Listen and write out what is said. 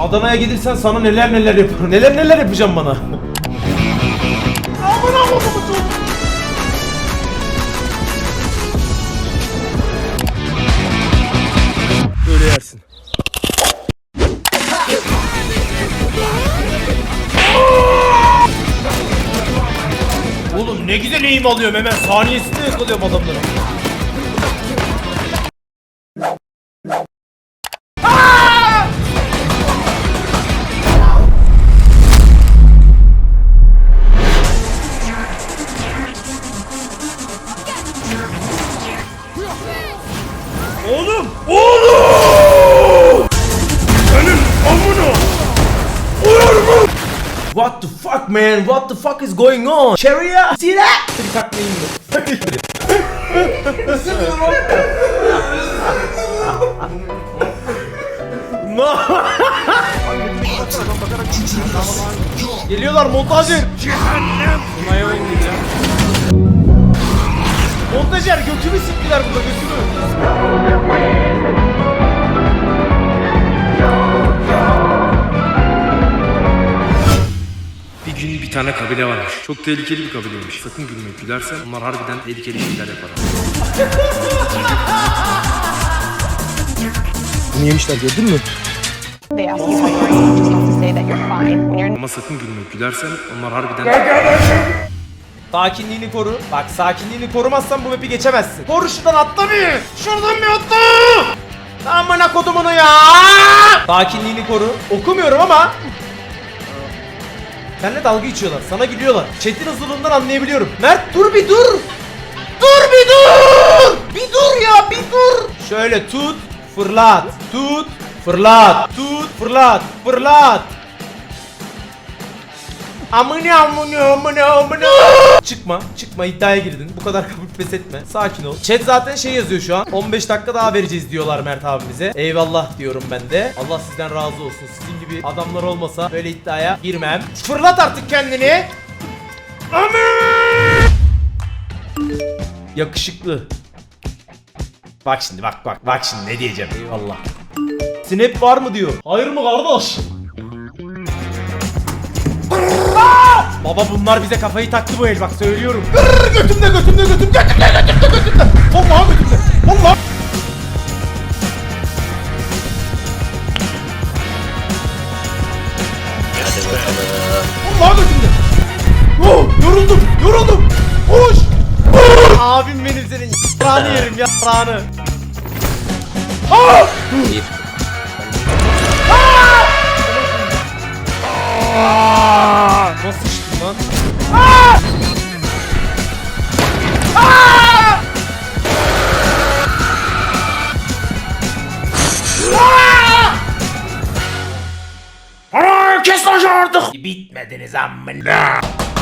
Adana'ya gelirsen sana neler neler yaparım. Neler neler yapacağım bana. Aman aman. Böyle yersin. Oğlum ne güzel eğim alıyorum hemen saniyesinde yakalıyorum adamları. Man? What the fuck is going on? Cheria! See that? Bir takmayayım mı? No. Geliyorlar montajır. Cehennem. oynayacağım. Montajer götümü siktiler burada götümü. Bir tane kabile varmış. Çok tehlikeli bir kabileymiş. Sakın gülmeyin. Gülersen onlar harbiden tehlikeli şeyler yapar. Bunu yemişler gördün mü? Ama sakın gülmeyin. Gülersen onlar harbiden... Sakinliğini koru. Bak sakinliğini korumazsan bu map'i geçemezsin. Koru şuradan atla bir. Şuradan bir atla. Amına kodumunu ya. Sakinliğini koru. Okumuyorum ama. Seninle dalga geçiyorlar. Sana gülüyorlar. Chat'in hızlılığından anlayabiliyorum. Mert dur bir dur. Dur bir dur. Bir dur ya bir dur. Şöyle tut. Fırlat. Tut. Fırlat. Tut. Fırlat. Fırlat. Amına amına amına amına. Çıkma, çıkma iddiaya girdin. Bu kadar kabul pes etme. Sakin ol. Chat zaten şey yazıyor şu an. 15 dakika daha vereceğiz diyorlar Mert abimize. Eyvallah diyorum ben de. Allah sizden razı olsun. Sizin gibi adamlar olmasa böyle iddiaya girmem. Fırlat artık kendini. Amin. Yakışıklı. Bak şimdi bak bak bak şimdi ne diyeceğim. Eyvallah. Snap var mı diyor. Hayır mı kardeş? Baba bunlar bize kafayı taktı bu el bak söylüyorum. Gırr, götümde götümde götüm götümde götümde götümde. Vallahi götümde. Vallahi. Vallahi götümde. Oh, yoruldum yoruldum. Koş. Abim benim senin yaprağını yerim yaprağını. Ah! Ah! Kes lan artık. Bitmediniz amına.